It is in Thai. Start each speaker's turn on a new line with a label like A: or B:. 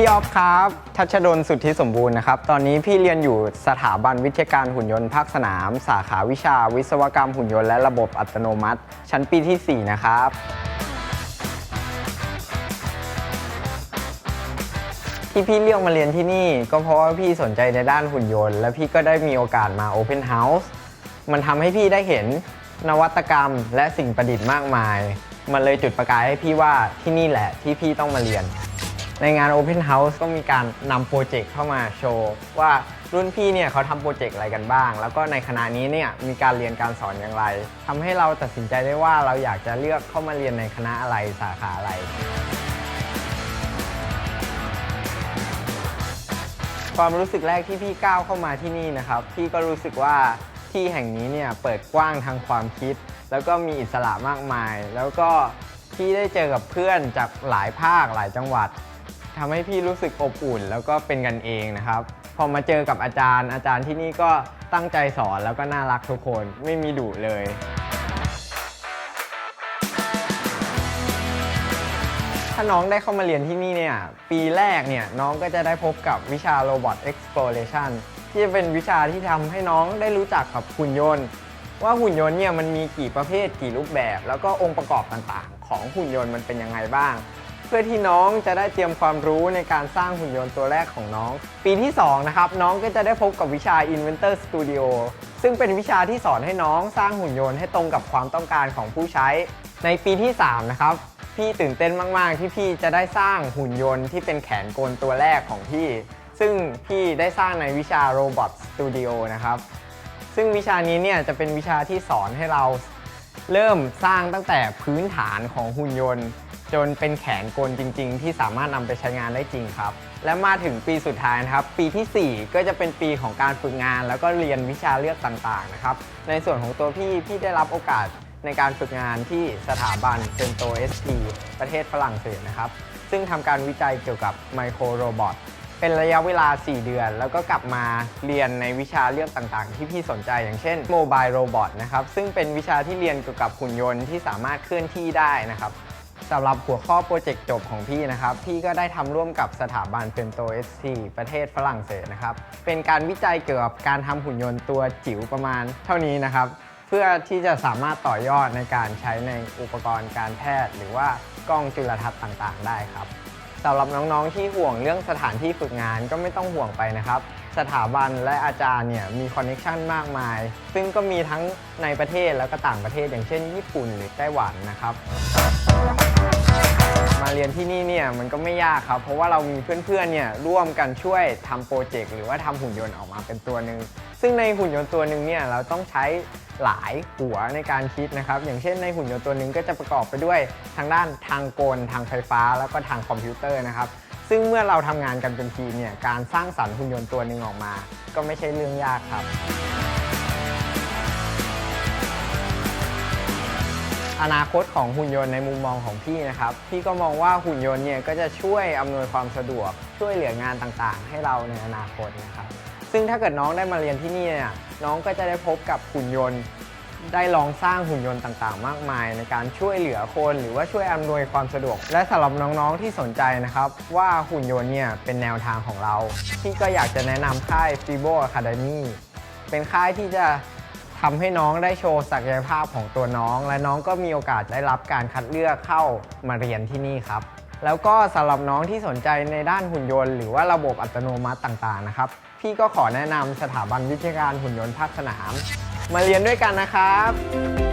A: พี่ออฟครับ ทัชดลสุทธิสมบูรณ์นะครับ ตอนนี้พี่เรียนอยู่สถาบันวิทยาการหุ่นยนต์ภาคสนาม สาขาวิชาวิศวกรรมหุ่นยนต์และระบบอัตโนมัติ ชั้นปีที่ 4 นะครับ ที่พี่เลือกมาเรียนที่นี่ ก็เพราะว่าพี่สนใจในด้านหุ่นยนต์ และพี่ก็ได้มีโอกาสมา Open House มันทำให้พี่ได้เห็นนวัตกรรมและสิ่งประดิษฐ์มากมาย มันเลยจุดประกายให้พี่ว่าที่นี่แหละที่พี่ต้องมาเรียน ในงาน Open House ก็มีการนำโปรเจกต์เข้ามาโชว์ ว่ารุ่นพี่เนี่ยเขาทำโปรเจกต์อะไรกันบ้าง แล้วก็ในคณะนี้เนี่ยมีการเรียนการสอนอย่างไรทำให้เราตัดสินใจได้ว่าเราอยากจะเลือกเข้ามาเรียนในคณะอะไรสาขาอะไร ความรู้สึกแรกที่พี่ก้าวเข้ามาที่นี่นะครับ พี่ก็รู้สึกว่าที่แห่งนี้เนี่ยเปิดกว้างทางความคิด แล้วก็มีอิสระมากมาย แล้วก็พี่ได้เจอกับเพื่อนจากหลายภาคหลายจังหวัด ทำให้พี่รู้สึกอบอุ่น แล้วก็เป็นกันเองนะครับ พอมาเจอกับอาจารย์อาจารย์ที่นี่ก็ตั้งใจสอนแล้วก็น่ารักทุกคนไม่มีดุเลยถ้าน้องได้เข้ามาเรียนที่นี่เนี่ย ปีแรกเนี่ยน้องก็จะได้พบกับวิชา Robot Exploration ที่จะเป็นวิชาที่ทำให้น้องได้รู้จักกับหุ่นยนต์ ว่าหุ่นยนต์เนี่ยมันมีกี่ประเภทกี่รูปแบบ แล้วก็องค์ประกอบต่างๆ ของหุ่นยนต์มันเป็นยังไงบ้าง เพื่อที่น้องจะได้เตรียมความรู้ในการสร้างหุ่นยนต์ตัวแรกของน้อง ปีที่ 2 นะครับ น้องก็จะได้พบกับวิชา Inventor Studio ซึ่งเป็นวิชาที่สอนให้น้องสร้างหุ่นยนต์ให้ตรงกับความต้องการของผู้ใช้ ในปีที่ 3 นะครับ พี่ตื่นเต้นมากๆ ที่พี่จะได้สร้างหุ่นยนต์ที่เป็นแขนกลตัวแรกของพี่ ซึ่งพี่ได้สร้างในวิชา Robot Studio นะครับ ซึ่งวิชานี้เนี่ยจะเป็นวิชาที่สอนให้เราเริ่มสร้างตั้งแต่พื้นฐานของหุ่นยนต์ จนเป็นแขนกลจริง ๆ ที่สามารถนำไปใช้งานได้จริงครับ และมาถึงปีสุดท้ายนะครับ ปีทีสี่ 4 ก็จะเป็นปีของการฝึกงาน แล้วก็เรียนวิชาเลือกต่างๆนะครับ ในส่วนของตัวพี่พี่ได้รับโอกาสในการฝึกงานที่สถาบันเซนโตเอสทีประเทศฝรั่งเศสนะครับ ซึ่งทำการวิจัยเกี่ยวกับไมโครโรบอทเป็นระยะเวลา 4 เดือน แล้วก็กลับมาเรียนในวิชาเรื่องต่างๆ ที่พี่สนใจอย่างเช่นโมบายโรบอทนะครับ ซึ่งเป็นวิชาที่เรียนเกี่ยวกับหุ่นยนต์ที่สามารถเคลื่อนที่ได้นะครับ สำหรับหัวข้อโปรเจกต์จบของพี่นะครับ พี่ก็ได้ทำร่วมกับสถาบันเฟนโตเอสทีประเทศฝรั่งเศสนะครับ เป็นการวิจัยเกี่ยวกับการทำหุ่นยนต์ตัวจิ๋วประมาณเท่านี้นะครับ เพื่อที่จะสามารถต่อยอดในการใช้ในอุปกรณ์การแพทย์ หรือว่ากล้องจุลทรรศน์ต่างๆ ได้ครับสำหรับน้องๆที่ห่วงเรื่องสถานที่ฝึกงานก็ไม่ต้องห่วงไปนะครับ สถาบันและอาจารย์เนี่ยมีคอนเน็ชันมากมาย ซึ่งก็มีทั้งในประเทศแล้วก็ต่างประเทศอย่างเช่น ญี่ปุ่นหรือไต้หวันนะครับ มาเรียนที่นี่เนี่ยมันก็ไม่ยากครับ เพราะว่าเรามีเพื่อนๆเนี่ยร่วมกันช่วยทำโปรเจกต์หรือว่าทำหุ่นยนต์ออกมาเป็นตัวหนึ่งซึ่งในหุ่นยนต์ตัวหนึ่งเนี่ยเราต้องใช้หลายหัวในการคิดนะครับ อย่างเช่นในหุ่นยนต์ตัวหนึ่งก็จะประกอบไปด้วยทางด้านทางกล ทางไฟฟ้า แล้วก็ทางคอมพิวเตอร์นะครับ ซึ่งเมื่อเราทำงานกันเป็นทีมเนี่ยการสร้างสรรค์หุ่นยนต์ตัวหนึ่งออกมา ก็ไม่ใช่เรื่องยากครับ อนาคตของหุ่นยนต์ในมุมมองของพี่นะครับ พี่ก็มองว่าหุ่นยนต์เนี่ยก็จะช่วยอำนวยความสะดวก ช่วยเหลืองานต่างๆ ให้เราในอนาคตนะครับ ซึ่งถ้าเกิดน้องได้มาเรียนที่นี่เนี่ยน้องก็จะได้พบกับหุ่นยนต์ ได้ลองสร้างหุ่นยนต์ต่างๆ มากมาย ในการช่วยเหลือคนหรือว่าช่วยอำนวยความสะดวก และสำหรับน้องๆที่สนใจนะครับ ว่าหุ่นยนต์เนี่ยเป็นแนวทางของเราพี่ก็อยากจะแนะนำค่าย f i b o Academy เป็นค่ายที่จะทำให้น้องได้โชว์ศักยภาพของตัวน้อง และน้องก็มีโอกาสได้รับการคัดเลือกเข้ามาเรียนที่นี่ครับ แล้วก็สำหรับน้องที่สนใจในด้านหุ่นยนต์ หรือว่าระบบอัตโนมัติต่างๆนะครับ พี่ก็ขอแนะนำสถาบันวิทยาการหุ่นยนต์ภาคสนาม มาเรียนด้วยกันนะครับ